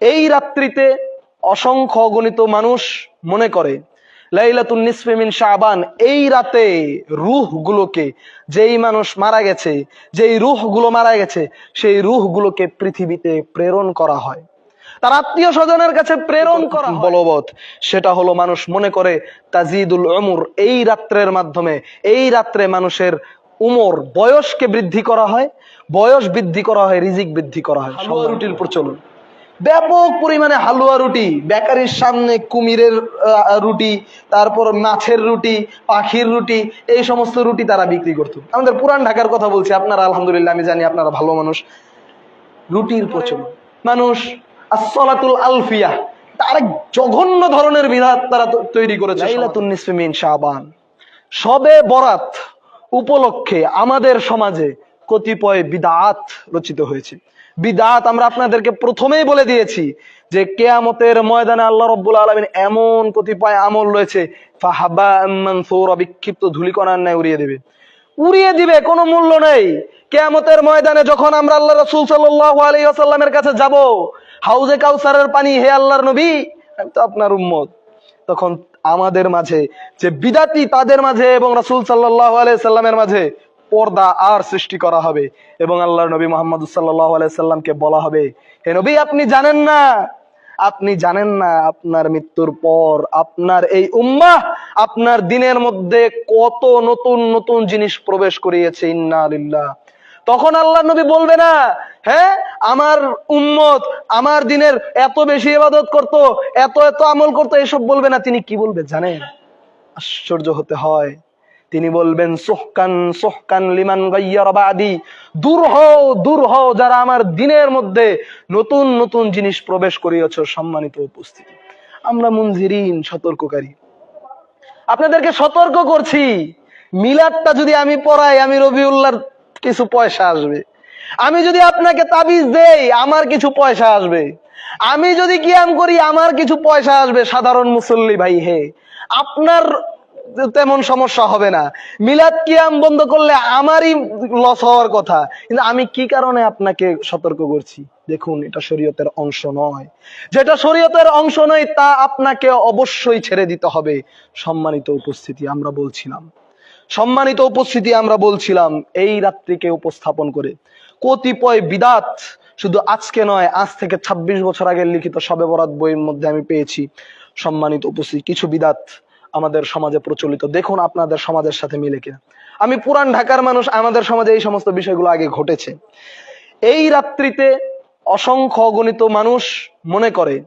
এই রাত্রিতে অসংখ্য গণিত মানুষ মনে করে লাইলাতুন নিসফে মিন শাবান এই রাতে রুহগুলোকে যেই মানুষ মারা গেছে যেই রুহগুলো মারা গেছে সেই রুহ গুলোকে পৃথিবীতে প্রেরণ করা হয়। তার আত্মীয় স্বজনের কাছে প্রেরণ করা বলবৎ সেটা হলো মানুষ মনে করে তাজিদুল উমর এই রাত্রের মাধ্যমে এই রাত্রে মানুষের উমর বয়সকে বৃদ্ধি করা হয় বয়স বৃদ্ধি করা হয় রিজিক বৃদ্ধি করা হয়। রুটির প্রচলন ব্যাপক পরিমাণে হালুয়া রুটি, বেকারির সামনে কুমিরের রুটি, তারপর মাছের রুটি, পাখির রুটি, এই সমস্ত রুটি তারা বিক্রি করতো। আমাদের পুরান ঢাকার কথা বলছি, আপনারা আলহামদুলিল্লাহ, আমি জানি আপনারা ভালো মানুষ। রুটির প্রচলন। মানুষ আসলাতুল আলফিয়া তার জঘন্য ধরনের বিধাত তারা তৈরি করেছে শাবান। সবে বরাত উপলক্ষে আমাদের সমাজে কতিপয় বিদাত রচিত হয়েছে। বিদাত আমরা আপনাদেরকে প্রথমেই বলে দিয়েছি যে কেয়ামতের ময়দানে আল্লাহ রব্বুল আলমিন এমন কতিপয় আমল রয়েছে, ফাহাবা বিক্ষিপ্ত ধুলিকণার ন্যায় উড়িয়ে দেবে। উড়িয়ে দিবে, কোনো মূল্য নেই। কেয়ামতের ময়দানে যখন আমরা আল্লাহ রসুল আসাল্লামের কাছে যাব, হাউজে কাউসারের পানি, হে আল্লাহর নবী, আমি তো আপনার উম্মত। তখন আমাদের মাঝে, যে বিদাতি তাদের মাঝে এবং রাসূল সাল্লাহ সাল্লামের মাঝে পর্দা আর সৃষ্টি করা হবে এবং আল্লাহর নবী মোহাম্মদ সাল্লাহ সাল্লামকে বলা হবে, হে নবী, আপনি জানেন না? আপনি জানেন না, আপনার মৃত্যুর পর আপনার এই উম্মাহ আপনার দিনের মধ্যে কত নতুন নতুন জিনিস প্রবেশ করিয়েছে, ইন্না লিল্লাহ। তখন আল্লাহ নবী বলবে না হ্যাঁ আমার উম্মত আমার দিনের এত বেশি ইবাদত করত, এত এত আমল করতো, এসব বলবে না। তিনি কি বলবে জানেন? আশ্চর্য হতে হয়। তিনি বলবেন, সোহকান সোহকান লিমান গাইয়ার বাদি। দূর হও দূর হও যারা আমার দিনের মধ্যে নতুন নতুন জিনিস প্রবেশ করিয়েছ সম্মানিত উপস্থিতি। আমরা মুনজিরিন সতর্ককারী। আপনাদেরকে সতর্ক করছি। মিলাদটা যদি আমি পড়াই, আমি রবিউল্লাহর কিছু পয়সা আসবে। আমি যদি আপনাকে তাবিজ দেই, আমার কিছু পয়সা আসবে। আমি যদি কিয়াম করি, আমার কিছু পয়সা আসবে। সাধারণ মুসল্লি ভাই হে, আপনার তেমন সমস্যা হবে না। মিলাদ কিয়াম বন্ধ করলে আমারই লস হওয়ার কথা। কিন্তু আমি কি কারণে আপনাকে সতর্ক করছি? দেখুন, এটা শরীয়তের অংশ নয়। যেটা শরীয়তের অংশ নয়, তা আপনাকে অবশ্যই ছেড়ে দিতে হবে। সম্মানিত উপস্থিতি আমরা বলছিলাম। সম্মানিত উপস্থিতি আমরা বলছিলাম এই রাত্রিকে উপস্থাপন করে। কতিপয় বিদাত শুধু আজকে নয়, আজ থেকে ২৬ বছর আগের লিখিত সবে বরাত বইয়ের মধ্যে আমি পেয়েছি। সম্মানিত উপস্থিতি, কিছু বিদাত আমাদের সমাজে প্রচলিত। দেখুন আপনাদের সমাজের সাথে মিলে কিনা। আমি পুরান ঢাকার মানুষ, আমাদের সমাজে এই সমস্ত বিষয়গুলো আগে ঘটেছে। এই রাত্রিতে অসংখ্য অগণিত মানুষ মনে করে,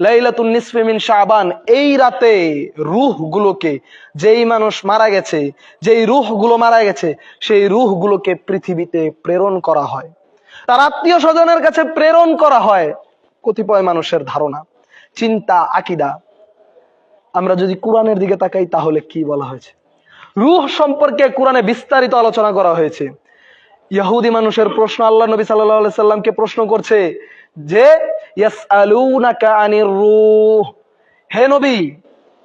লাইলাতুন নিসফে মিন শাবান, এই রাতে রুহ গুলোকে যেই মানুষ মারা গেছে, যেই রুহগুলো মারা গেছে, সেই রুহ গুলোকে পৃথিবীতে প্রেরণ করা হয়। তার আত্মীয় স্বজনের কাছে প্রেরণ করা হয় কতিপয় মানুষের ধারণা, চিন্তা, আকিদা। আমরা যদি কোরআনের দিকে তাকাই, তাহলে কি বলা হয়েছে? রুহ সম্পর্কে কোরআনে বিস্তারিত আলোচনা করা হয়েছে। ইহুদি মানুষের প্রশ্ন, আল্লাহ নবী সাল্লাল্লাহু সাল্লামকে প্রশ্ন করছে যে, ইয়াসআলুনাকা আনির রূহ। হে নবী,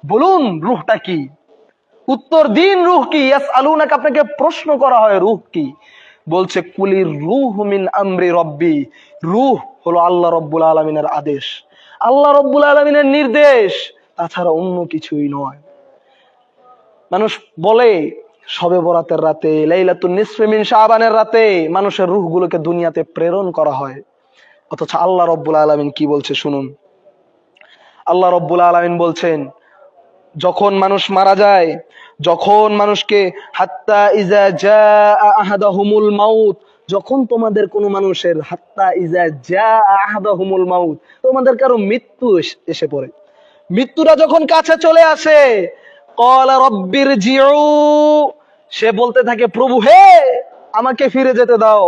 বলুন রূহটা কি? উত্তর দিন রূহ কি? ইয়াসআলুনাকা আপনাকে প্রশ্ন করা হয়, রূহ কি? বলছে, কুলির রূহ মিন আমরি রব্বি। রূহ হলো আল্লাহ রব্বুল আলামিনের আদেশ। আল্লাহ রব্বুল আলামিনের নির্দেশ। তাছাড়া অন্য কিছুই নয়। মানুষ বলে, সবে বরাতের রাতে, লাইলাতুন নিসফে মিন শাবানের রাতে মানুষের রূহগুলোকে দুনিয়াতে প্রেরণ করা হয়। অথচ আল্লাহ রব্বুল আলামিন কি বলছে শুনুন? আল্লাহ রব্বুল আলামিন বলছেন, যখন মানুষ মারা যায়, যখন মানুষকে হাত্তা ইজা জা আহাদাহুমুল মাউত, যখন তোমাদের কোনো মানুষের হাত্তা ইজা জা আহাদাহুমুল মাউত, তোমাদের কারও মৃত্যু এসে পড়ে। মৃত্যুটা যখন কাছে চলে আসে, কলা রব্বির জিউ, সে বলতে থাকে, প্রভু হে, আমাকে ফিরে যেতে দাও।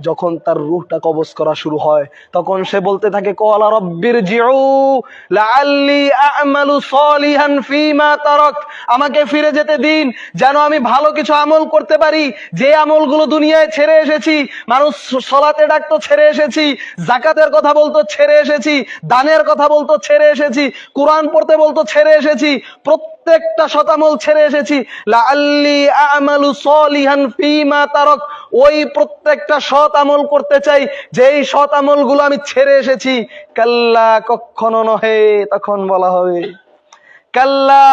যখন তার রূহটা কবজ করা শুরু হয়, তখন সে বলতে থাকে, কলা রব্বির জিউ, লাআল্লি আ'মালু সলিহান ফীমা তারাক। আমাকে ফিরে যেতে দিন, যেন আমি ভালো কিছু আমল করতে পারি। যে আমলগুলো দুনিয়ায় ছেড়ে এসেছি, মানুষ সলাতে ডাকতো, ছেড়ে এসেছি। জাকাতের কথা বলতো, ছেড়ে এসেছি। দানের কথা বলতো, ছেড়ে এসেছি। কোরআন পড়তে বলতো, ছেড়ে এসেছি। প্রত্যেক প্রত্যেকটা শতামল ছেড়ে এসেছি। লাআল্লি আমালু সলিহান ফিমা তারক। ওই প্রত্যেকটা সৎ আমল করতে চাই। যেই সৎ আমলগুলো আমি ছেড়ে এসেছি, কাল্লা কখনো নহে, তখন বলা হবে। কাল্লা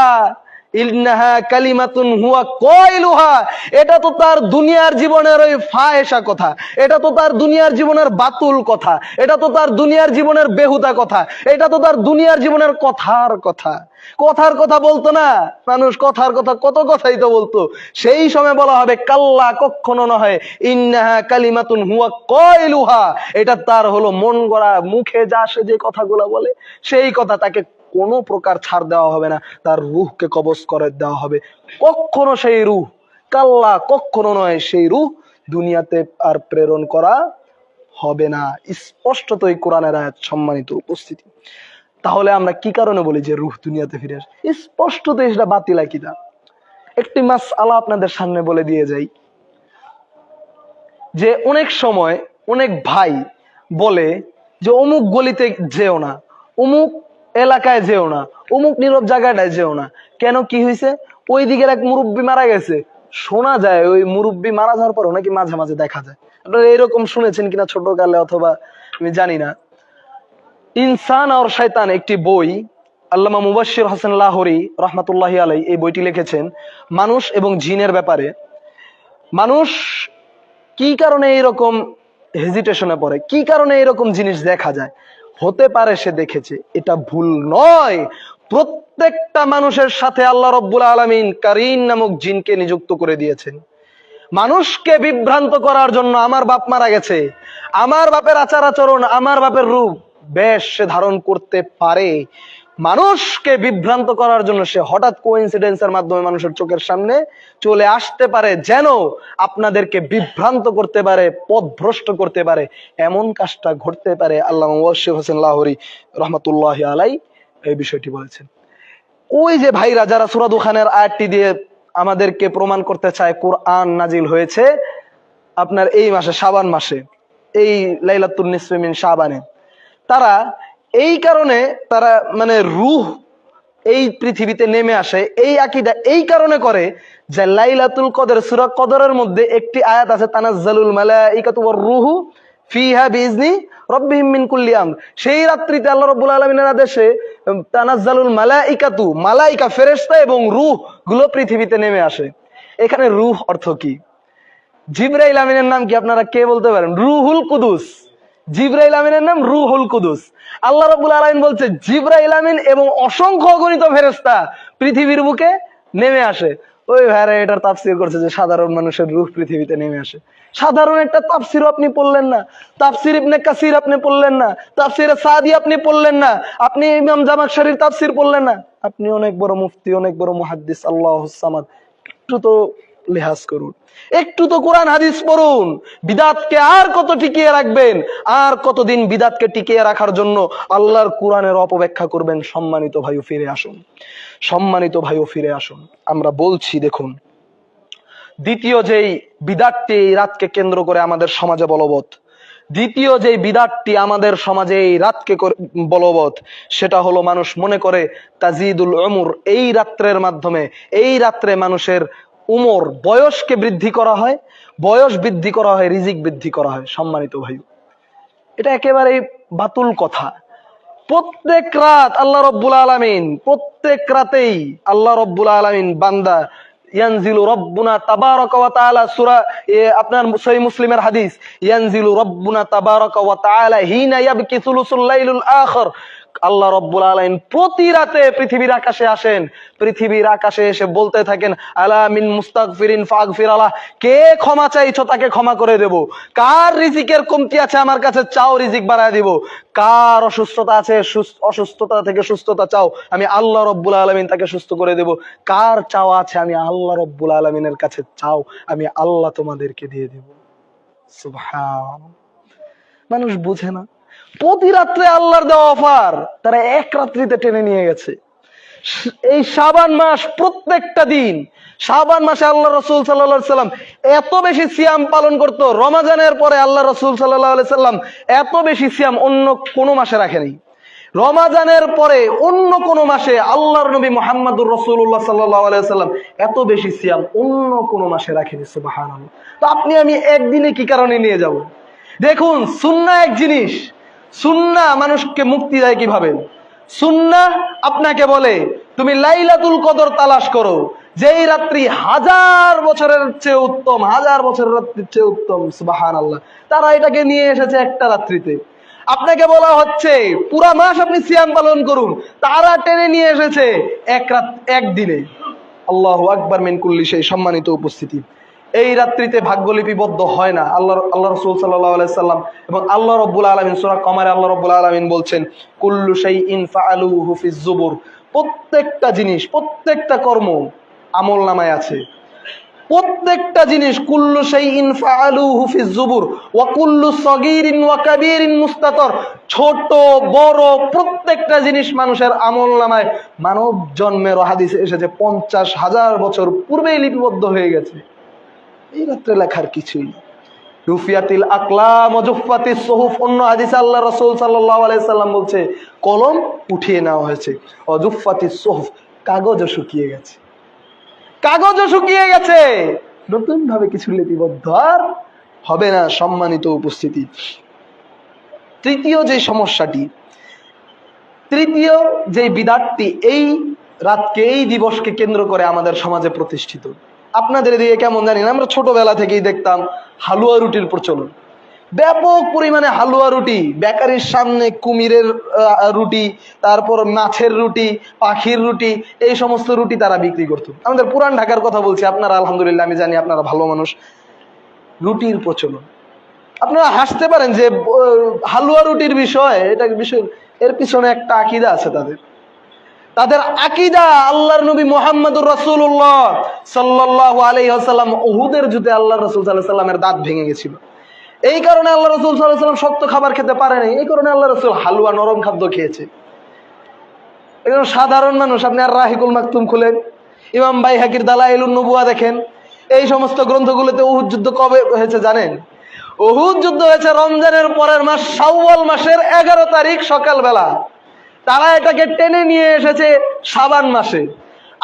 এটা তো তার দুনিয়ার জীবনের ওই ফাহেসা কথা। এটা তো তার দুনিয়ার জীবনের বাতুল কথা। এটা তো তার দুনিয়ার জীবনের বেহুদা কথা। এটা তো তার দুনিয়ার জীবনের কথার কথা। কথার কথা বলতো না। মানুষ কথার কথা কত কথাই তো বলতো। সেই সময় বলা হবে কাল্লা কখনো নয় ইন্নাহা কালিমাতুন হুয়া কয়লুহা। এটা তার হলো মন গড়া, মুখে যা সে যে কথাগুলো বলে, সেই কথা তাকে কোনো প্রকার ছাড় দেওয়া হবে না। তার রুহকে কবজ করে দেওয়া হবে। কখনো সেই রুহ, কাল্লা কখনো নয়, সেই রুহ দুনিয়াতে আর প্রেরণ করা হবে না। স্পষ্টতই কোরআনের আয়াত সম্মানিত উপস্থিতি। তাহলে আমরা কি কারণে বলি যে রুহ দুনিয়াতে ফিরে আসে? স্পষ্টতই সেটা বাতিল কিনা একটি মাস আলা আপনাদের সামনে বলে দিয়ে যাই। যে অনেক সময় অনেক ভাই বলে যে, অমুক গলিতে যেও না। অমুক এলাকায় যেও না, অমুক নীরব জায়গাটায় যেও না। কেন কি হয়েছে ওই দিকের এক মুরব্বী মারা গেছে। শোনা যায় ওই মুরব্বী মারা যাওয়ার পর নাকি মাঝে মাঝে দেখা যায়। আপনারা এরকম শুনেছেন কিনা ছোট কালে অথবা আমি জানি না। ইনসান আর শয়তান একটি বই, আল্লামা মুবাশির হোসেন লাহোরি রহমাতুল্লাহ আলাই এই বইটি লিখেছেন, মানুষ এবং জিনের ব্যাপারে। মানুষ কি কারণে এরকম হেজিটেশনে পড়ে? কি কারণে এরকম জিনিস দেখা যায়? হতে পারে সে দেখেছে। এটা ভুল নয়। প্রত্যেকটা মানুষের সাথে আল্লাহ রব্বুল আলমিন কারিন নামক জিনকে নিযুক্ত করে দিয়েছেন। মানুষকে বিভ্রান্ত করার জন্য আমার বাপ মারা গেছে। আমার বাপের আচার আচরণ আমার বাপের রূপ বেশ সে ধারণ করতে পারে। মানুষকে বিভ্রান্ত করার জন্য সে হঠাৎ কোইন্সিডেন্সের মাধ্যমে মানুষের চোখের সামনে চলে আসতে পারে, যেন আপনাদেরকে বিভ্রান্ত করতে পারে, পথভ্রষ্ট করতে পারে, এমন কাজটা ঘটতে পারে। আল্লাহ ওয়াসিফ হোসেন লাহরি রহমতুল্লাহ আলাই এই বিষয়টি বলেছেন। ওই যে ভাইরা যারা সুরাদু খানের আয়াতটি দিয়ে আমাদেরকে প্রমাণ করতে চায়, কোরআন নাজিল হয়েছে, আপনার এই মাসে সাবান মাসে, এই লাইলাতুন নিসমিন শাবানে, তারা এই কারণে তারা মানে রুহ এই পৃথিবীতে নেমে আসে, এই আকিদা এই কারণে করে যে লাইলাতুল কদর, সূরা কদরের মধ্যে একটি আয়াত আছে, তানাজ্জালুল মালাইকাতু ওয়ার রুহু ফিহা বিইজনি রব্বিহিম মিন কুল্লি আমর। সেই রাত্রিতে আল্লাহ রাব্বুল আলামিনের আদেশে তানাজ্জালুল মালাইকাতু, মালাইকা, ফেরেশতা এবং রূহগুলো পৃথিবীতে নেমে আসে। এখানে রূহ অর্থ কি? জিব্রাইল আমিনের নাম কি আপনারা কে বলতে পারেন? রুহুল কুদুস। জিব্রাইল আমিনের নাম রুহুল কুদুস। আল্লাহ রাব্বুল আলামিন বলছে, জিব্রাইল আমিন এবং অসংখ্য অগণিত ফেরেশতা পৃথিবীর বুকে নেমে আসে। ওই ভাইরা এটার তাফসির করছে যে সাধারণ মানুষের রূহ পৃথিবীতে নেমে আসে। সাধারণ একটা তাফসির আপনি পড়লেন না। তাফসির ইবনে কাসির আপনি পড়লেন না। তাফসিরে সাদি আপনি পড়লেন না। আপনি ইমাম জামাকশরীর তাফসির পড়লেন না। আপনি অনেক বড় মুফতি, অনেক বড় মুহাদ্দিস, আল্লাহ সামাদ। একটু তো লিহাজ করুন। একটু তো কোরআন, হাদিস পড়ুন। বিদাতকে আর কত টিকিয়ে রাখবেন? আর কতদিন বিদাতকে টিকিয়ে রাখার জন্য আল্লাহর কোরআনের অপব্যাখ্যা করবেন? সম্মানিত ভাইও, ফিরে আসুন। সম্মানিত ভাইও, ফিরে আসুন। আমরা বলছি, দেখুন, দ্বিতীয় যেই বিদাতটি এই রাতকে কেন্দ্র করে আমাদের সমাজে বলবৎ, দ্বিতীয় যে বিদাতটি আমাদের সমাজে এই রাতকে বলবৎ, সেটা হলো মানুষ মনে করে তাজিদুল উমর, এই রাত্রের মাধ্যমে, এই রাত্রে মানুষের উমর বয়সকে বৃদ্ধি করা হয়, বয়স বৃদ্ধি করা হয়, রিজিক বৃদ্ধি করা হয়, সম্মানিত ভাই এটা একেবারে বাতুল কথা। প্রত্যেক রাত আল্লাহ রব্বুল আলামিন, প্রত্যেক রাতেই আল্লাহ রব্বুল আলামিন বান্দা, ইয়ানজিলু রব্বুনা তাবারাকা ওয়া তাআলা সূরা আপনার সহিহ মুসলিমের হাদিস, ইয়ানজিলু রব্বুনা তাবারাকা ওয়া তাআলা হিনা ইয়াবকি সুলুসুল লাইলুল আখির। আল্লাহ রব্বুল আলামিন প্রতি রাতে পৃথিবীর আকাশে আসেন। পৃথিবীর আকাশে এসে বলতে থাকেন, আলা মিন মুস্তাগফিরিন ফাগফির আলাহ। কে ক্ষমা চাইছো তাকে ক্ষমা করে দেব। কার রিজিকের কমতি আছে আমার কাছে চাও রিজিক বাড়ায় দিব। কার অসুস্থতা আছে সুস- অসুস্থতা থেকে সুস্থতা চাও, আমি আল্লাহ রব্বুল আলমিন তাকে সুস্থ করে দেব। কার চাও আছে আমি আল্লাহ রব্বুল আলমিনের কাছে চাও, আমি আল্লাহ তোমাদেরকে দিয়ে দেব। মানুষ বুঝে না। প্রতি রাত্রে আল্লাহর দেওয়া অফার, তারা এক রাত্রিতে টেনে নিয়ে গেছে। এই শাবান মাস প্রত্যেকটা দিন, শাবান মাসে আল্লাহ রসুল সাল্লাহ সাল্লাম এত বেশি সিয়াম পালন করত, রমাজানের পরে আল্লাহ রসুল সাল্লাহ সাল্লাম এত বেশি সিয়াম অন্য কোনো মাসে রাখেনি রমাজানের পরে অন্য কোন মাসে আল্লাহর নবী মোহাম্মদুর রসুল্লাহ সাল্লাম এত বেশি সিয়াম অন্য কোন মাসে রাখেনি সুবাহান তো আপনি, আমি একদিনে কি কারণে নিয়ে যাব? দেখুন সুন্না এক জিনিস। সুন্না মানুষকে মুক্তি দেয় কীভাবে? সুন্না আপনাকে বলে, তুমি লাইলাতুল কদর তালাশ করো, যেই রাত্রি হাজার বছরের চেয়ে উত্তম, হাজার বছরের রাত্রির চেয়ে উত্তম সুবাহান আল্লাহ তারা এটাকে নিয়ে এসেছে একটা রাত্রিতে। আপনাকে বলা হচ্ছে, পুরা মাস আপনি সিয়াম পালন করুন, তারা টেনে নিয়ে এসেছে এক রাত একদিনে আল্লাহ আকবর মিনকুল্লি সেই সম্মানিত উপস্থিতি। এই রাত্রিতে ভাগ্য লিপিবদ্ধ হয় না। আল্লাহ আল্লাহ রসুল সাল্লাহ সাল্লাম এবং আল্লাহ রব্বুল আলমিন, সুরা কমারে আল্লাহ রব্বুল আলমিন বলছেন, কুল্লু সেই ইনফা ফাআলু হুফিজ জুবুর প্রত্যেকটা জিনিস, প্রত্যেকটা কর্ম আমল নামায় আছে। প্রত্যেকটা জিনিস, কুল্লু সেই ইনফা আলু হুফিজ জুবুর ওয়া কুল্লু সগীরিন ওয়া কাবীরিন মুস্তাতর। ছোট, বড় প্রত্যেকটা জিনিস মানুষের আমল নামায়। মানব জন্মের হাদিসে এসেছে, পঞ্চাশ হাজার বছর পূর্বেই লিপিবদ্ধ হয়ে গেছে। এই রাত্রে লেখার কিছুই রুফিয়াতিল আকলাম অজুফাতি সহুফ অন্য হাদিসে আল্লাহ রসুল সাল্লাহ আলাইসাল্লাম বলছে, কলম উঠিয়ে নেওয়া হয়েছে। অজুফাতি সহুফ কাগজও শুকিয়ে গেছে। কাগজও শুকিয়ে গেছে। নতুন ভাবে কিছু লিপিবদ্ধ আর হবে না সম্মানিত উপস্থিতি। তৃতীয় যে সমস্যাটি, তৃতীয় যে বিদাতটি, এই রাতকে, এই দিবসকে কেন্দ্র করে আমাদের সমাজে প্রতিষ্ঠিত। আপনাদের দিকে কেমন জানি না, আমরা ছোটবেলা থেকেই দেখতাম হালুয়া রুটির প্রচলন। ব্যাপক পরিমাণে হালুয়া রুটি, বেকারির সামনে কুমিরের রুটি, তারপর মাছের রুটি, পাখির রুটি, এই সমস্ত রুটি তারা বিক্রি করতো। আমাদের পুরান ঢাকার কথা বলছি, আপনারা আলহামদুলিল্লাহ, আমি জানি আপনারা ভালো মানুষ। রুটির প্রচলন। আপনারা হাসতে পারেন যে হালুয়া রুটির বিষয়, এটা বিষয়, এর পিছনে একটা আকিদা আছে তাদের। তাদের আকিদা আল্লাহর নবী মোহাম্মদুর রাসূলুল্লাহ সাল্লাল্লাহু আলাইহি ওয়াসাল্লাম উহুদের যুদ্ধে আল্লাহ রাসূল আলাইহি সাল্লামের দাঁত ভেঙে গেছিল। এই কারণে আল্লাহ রসুল আলাইহি সাল্লাম শক্ত খাবার খেতে পারেনি এই কারণে আল্লাহ রসুল হালুয়া নরম খাদ্য খেয়েছে। একজন সাধারণ মানুষ, আপনি আর রাহিকুল মাকতুম খুলেন, ইমাম বাই হাকির দালাইলুন নবুয়া দেখেন, এই সমস্ত গ্রন্থগুলোতে উহুদ যুদ্ধ কবে হয়েছে জানেন? উহুদ যুদ্ধ হয়েছে রমজানের পরের মাস, শাওয়াল মাসের এগারো তারিখ সকালবেলা। তারা এটাকে টেনে নিয়ে এসেছে সাবান মাসে।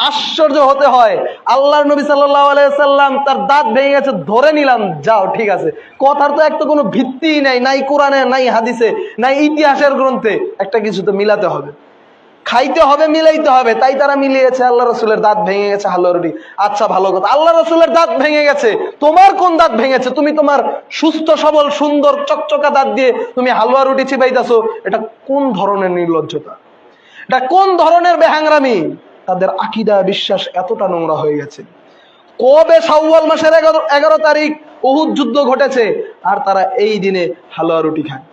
আশ্চর্য হতে হয় আল্লাহ নবী সাল্লাহ আলাইসাল্লাম তার দাঁত ভেঙে গেছে, ধরে নিলাম, যাও, ঠিক আছে। কথার তো একটা কোনো ভিত্তিই নাই নাই কোরআনে, নাই হাদিসে, নাই ইতিহাসের গ্রন্থে, একটা কিছু তো মিলাতে হবে। খাইতে হবে, মিলাইতে হবে। তাই তারা মিলিয়েছে, আল্লাহ রসুলের দাঁত ভেঙে গেছে হালুয়া রুটি। আচ্ছা ভালো কথা। আল্লাহ রসুলের দাঁত ভেঙে গেছে। তোমার কোন দাঁত ভেঙেছে? তুমি তোমার সুস্থ, সবল, সুন্দর, চকচকা দাঁত দিয়ে তুমি হালুয়া রুটি চিবাইতেছো এটা কোন ধরনের নির্লজ্জতা? এটা কোন ধরনের বেহাংরামি? তাদের আকিদা, বিশ্বাস এতটা নোংরা হয়ে গেছে। কবে শাওয়াল মাসের এগারো এগারো তারিখ উহুদ যুদ্ধ ঘটেছে, আর তারা এই দিনে হালুয়া রুটি খায়।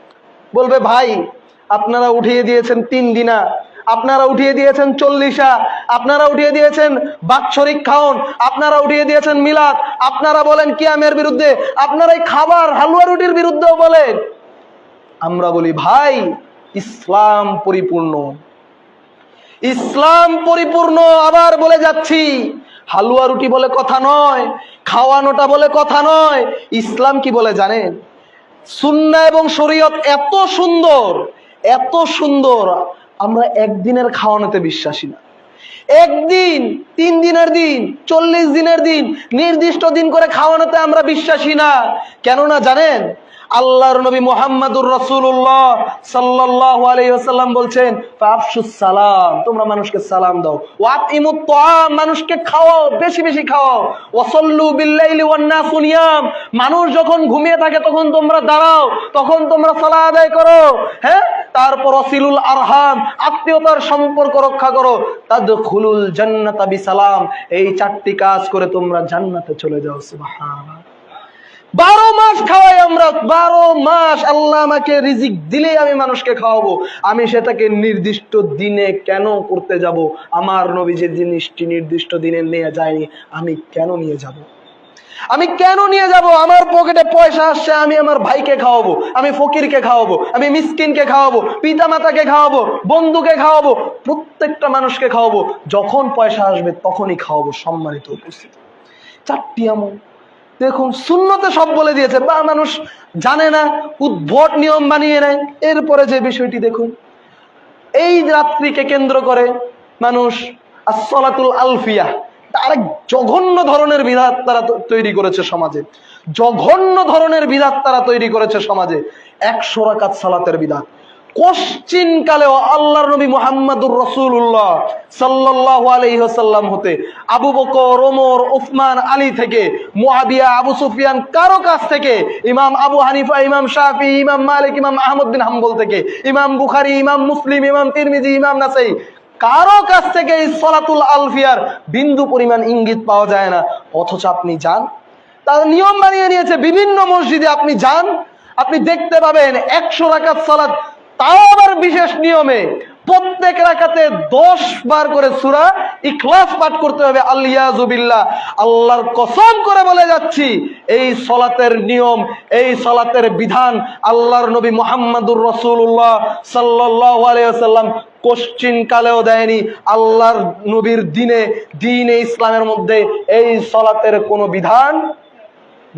বলবে, ভাই, আপনারা উঠিয়ে দিয়েছেন তিন দিনা। আপনারা উঠিয়ে দিয়েছেন চল্লিশা, আপনারা উঠিয়ে দিয়েছেন বাৎসরিক খাওন, আপনারা উঠিয়ে দিয়েছেন মিলাদ, আপনারা বলেন কিয়ামের বিরুদ্ধে, আপনারা এই খাবার, হালুয়া রুটির বিরুদ্ধেও বলেন। আমরা বলি, ভাই, ইসলাম পরিপূর্ণ। ইসলাম পরিপূর্ণ, আবার বলে যাচ্ছি, হালুয়া রুটি বলে কথা নয়, খাওয়ানোটা বলে কথা নয়। ইসলাম কি বলে জানেন? সুন্না এবং শরীয়ত এত সুন্দর এত সুন্দর আমরা একদিনের খাওয়ানোতে বিশ্বাসী না। একদিন, তিন দিনের দিন, চল্লিশ দিনের দিন, নির্দিষ্ট দিন করে খাওয়ানোতে আমরা বিশ্বাসী না। কেননা জানেন আল্লাহর নবী মোহাম্মদুর রসুল্লাহ সাল্লাহ আলাইসাল্লাম বলছেন সালাম, তোমরা মানুষকে সালাম দাও। ওয়াত ইমুত মানুষকে খাওয়াও, বেশি বেশি খাওয়াও। ওয়াসল্লু বিল্লাইলি ওয়ান্নাসু নিয়াম, মানুষ যখন ঘুমিয়ে থাকে তখন তোমরা দাঁড়াও, তখন তোমরা সালাহ আদায় করো হ্যাঁ? তারপর অসিলুল আরহাম, আত্মীয়তার সম্পর্ক রক্ষা করো। তাদখুলুল জান্নাতা বিসালাম, এই চারটি কাজ করে তোমরা জান্নাতে চলে যাও, সুবহানাল্লাহ। বারো মাস খাওয়াই আমরা, বারো মাস আল্লাহ আমাকে রিজিক দিলেই আমি মানুষকে খাওয়াবো। আমি সেটাকে নির্দিষ্ট দিনে কেন করতে যাব? আমার নবী যে জিনিসটি নির্দিষ্ট দিনে নিয়ে যায়নি। আমি কেন নিয়ে যাব? আমি কেন নিয়ে যাব? আমার পকেটে পয়সা আসছে, আমি আমার ভাইকে খাওয়াবো, আমি ফকিরকে খাওয়াবো, আমি মিসকিনকে খাওয়াবো পিতা মাতাকে খাওয়াবো, বন্ধুকে খাওয়াবো, প্রত্যেকটা মানুষকে খাওয়াবো। যখন পয়সা আসবে তখনই খাওয়াবো সম্মানিত উপস্থিতি। চারটি আমল। দেখুন শূন্যতে সব বলে দিয়েছে, বা মানুষ জানে না, উদ্ভট নিয়ম বানিয়ে নেয়। এরপরে যে বিষয়টি দেখুন, এই রাত্রিকে কেন্দ্র করে মানুষ আসলাতুল আলফিয়া, আরেক জঘন্য ধরনের বিধাত তারা তৈরি করেছে সমাজে। জঘন্য ধরনের বিধাত তারা তৈরি করেছে সমাজে। একশো রাকাত সালাতের বিধাত। কোশ্চিন কালেও আল্লাহর নবী মোহাম্মদুর রসুল্লাহ সাল্লাহ আলহিহাসাল্লাম হতে আবু বকর, ওমর, উসমান, আলী থেকে, মুআবিয়া, আবু সুফিয়ান কারও কাছ থেকে, ইমাম আবু হানিফা, ইমাম শাফি, ইমাম মালিক, ইমাম আহমদ হাম্বল থেকে, ইমাম বুখারি, ইমাম মুসলিম, ইমাম তিরমিজি, ইমাম নাসাই, কারও কাছ থেকে এই সলাতুল আলফিয়ার বিন্দু পরিমাণ ইঙ্গিত পাওয়া যায় না। অথচ আপনি যান, তার নিয়ম বানিয়ে নিয়েছে বিভিন্ন মসজিদে আপনি যান, আপনি দেখতে পাবেন একশো রাকাত সালাত তাও আবার বিশেষ নিয়মে প্রত্যেক রাকাতে দশ বার করে সুরা ইখলাস পাঠ করতে হবে। আল্লিয়াজুবিল্লাহ আল্লাহর কসম করে বলে যাচ্ছি, এই সলাতের নিয়ম, এই সলাতের বিধান আল্লাহর নবী মোহাম্মদুর রসুল্লাহ সাল্লাহ আলাইসাল্লাম কোশ্চিন কালেও দেয়নি। আল্লাহর নবীর দিনে দিনে ইসলামের মধ্যে এই সলাতের কোনো বিধান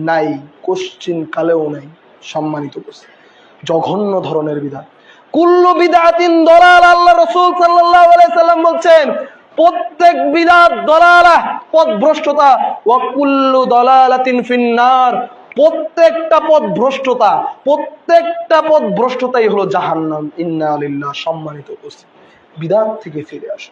নাই, কোশ্চিন কালেও নাই, সম্মানিত উপস্থিতি। জঘন্য ধরনের বিধান। কুল্লু বিদাতিন দলাল, আল্লাহ রসুল আলাইহি সাল্লাম বলছেন, প্রত্যেক বিদাত দলালা পথ ভ্রষ্টতা ওয়া কুল্লু দলালাতিন ফিন্নার, প্রত্যেকটা পথ ভ্রষ্টতা প্রত্যেকটা পথ ভ্রষ্টতাই হলো জাহান্নাম। ইন্না আলিল্লাহ সম্মানিত উপস্থিতি। বিদাত থেকে ফিরে আসো।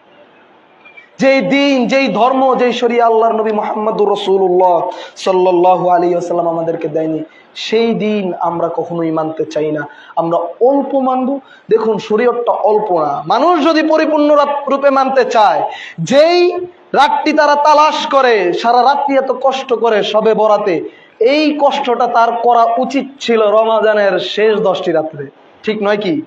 যেই দিন, যেই ধর্ম, যেই শরিয়া আল্লাহর নবী মোহাম্মদুর রসুল্লাহ সাল্লাহ আলী আসাল্লাম আমাদেরকে দেয়নি, সেই দিন আমরা কখনোই মানতে চাই না। আমরা অল্প মানব। দেখুন, শরীয়তটা অল্প না। মানুষ যদি পরিপূর্ণ রাপ- মানতে চায়, যেই রাতটি তারা তালাশ করে, সারা রাত্রি এত কষ্ট করে সবে বরাতে, এই কষ্টটা তার করা উচিত ছিল রমাজানের শেষ দশটি রাত্রে। ঠিক নয় কি?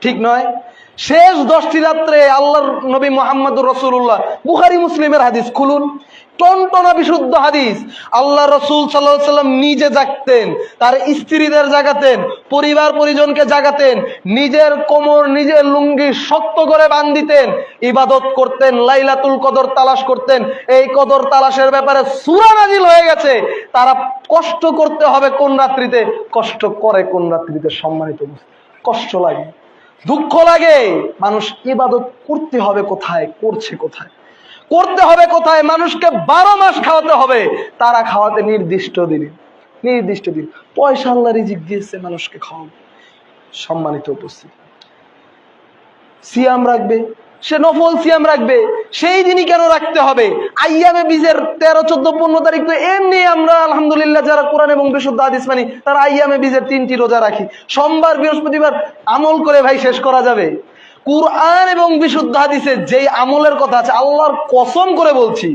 ঠিক নয়? শেষ দশটি রাত্রে আল্লাহর নবী মোহাম্মদ রসুল্লাহ বুখারি, মুসলিমের হাদিস খুলুন। টনটনা বিশুদ্ধ হাদিস। আল্লাহ রসুল সাল্লাহ সাল্লাম নিজে জাগতেন, তার স্ত্রীদের জাগাতেন, পরিবার পরিজনকে জাগাতেন, নিজের কোমর, নিজের লুঙ্গি শক্ত করে বান বান্ধিতেন, ইবাদত করতেন, লাইলাতুল কদর তালাশ করতেন। এই কদর তালাশের ব্যাপারে সুরা নাজিল হয়ে গেছে। তারা কষ্ট করতে হবে কোন রাত্রিতে? কষ্ট করে কোন রাত্রিতে সম্মানিত কষ্ট লাগে। দুঃখ লাগে। মানুষ ইবাদত করতে হবে কোথায়? করছে কোথায়? করতে হবে কোথায়? মানুষকে বারো মাস খাওয়াতে হবে, তারা খাওয়াতে নির্দিষ্ট দিনে। নির্দিষ্ট দিন। পয়সা আল্লাহ রিজিক দিয়েছে মানুষকে খাওয়াবে সম্মানিত উপস্থিত। সিয়াম রাখবে সে নফল সিয়াম রাখবে, সেই দিনই কেন রাখতে হবে? আইয়ামে বীজের তেরো, চোদ্দ, পনেরো তারিখ তো এমনি আমরা, আলহামদুলিল্লাহ, যারা কোরআন এবং বিশুদ্ধ আদিস মানি, তারা আইয়ামে বীজের তিনটি রোজা রাখি। সোমবার, বৃহস্পতিবার আমল করে ভাই শেষ করা যাবে। কুরআন এবং বিশুদ্ধ হাদিসে যেই আমলের কথা আছে, আল্লাহর কসম করে বলছি,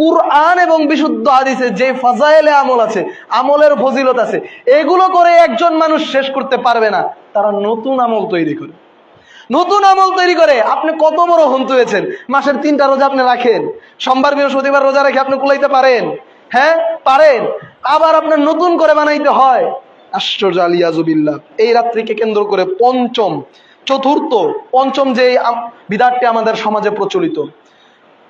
কুরআন এবং বিশুদ্ধ হাদিসে যে ফাজাইলে আমল আছে, আমলের ফজিলত আছে, এগুলো করে একজন মানুষ শেষ করতে পারবে না, তারা নতুন আমল তৈরি করে। নতুন আমল তৈরি করে আপনি কত বড় হন্ত হয়েছেন? মাসের তিনটা রোজা আপনি রাখেন। সোমবার, বৃহস্পতিবার রোজা রেখে আপনি কুলাইতে পারেন। হ্যাঁ পারেন। আবার আপনার নতুন করে বানাইতে হয়। আশ্চর্য আলিয়াজুবিল্লাহ এই রাত্রিকে কেন্দ্র করে পঞ্চম, চতুর্থ, পঞ্চম যে বিধানটি আমাদের সমাজে প্রচলিত।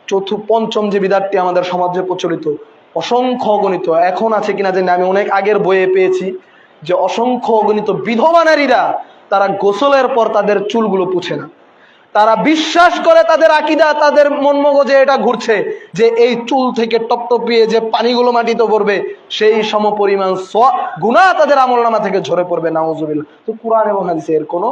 চতুর্থ পঞ্চম যে বিধানটি আমাদের সমাজে প্রচলিত। অসংখ্য গণিত। এখন আছে কিনা জানি আমি অনেক আগের বইয়ে পেয়েছি। যে অসংখ্য অগণিত বিধবা নারীরা তারা গোসলের পর তাদের চুলগুলো পুছে না। তারা বিশ্বাস করে তাদের আকিদা, তাদের মন মগজে এটা ঘুরছে যে এই চুল থেকে টপটপিয়ে যে পানিগুলো মাটিতে পড়বে সেই সম পরিমাণ গুণা তাদের আমল নামা থেকে ঝরে পড়বে নাওজুবিল্লা তো কোরআন এবং হাদিসের কোনো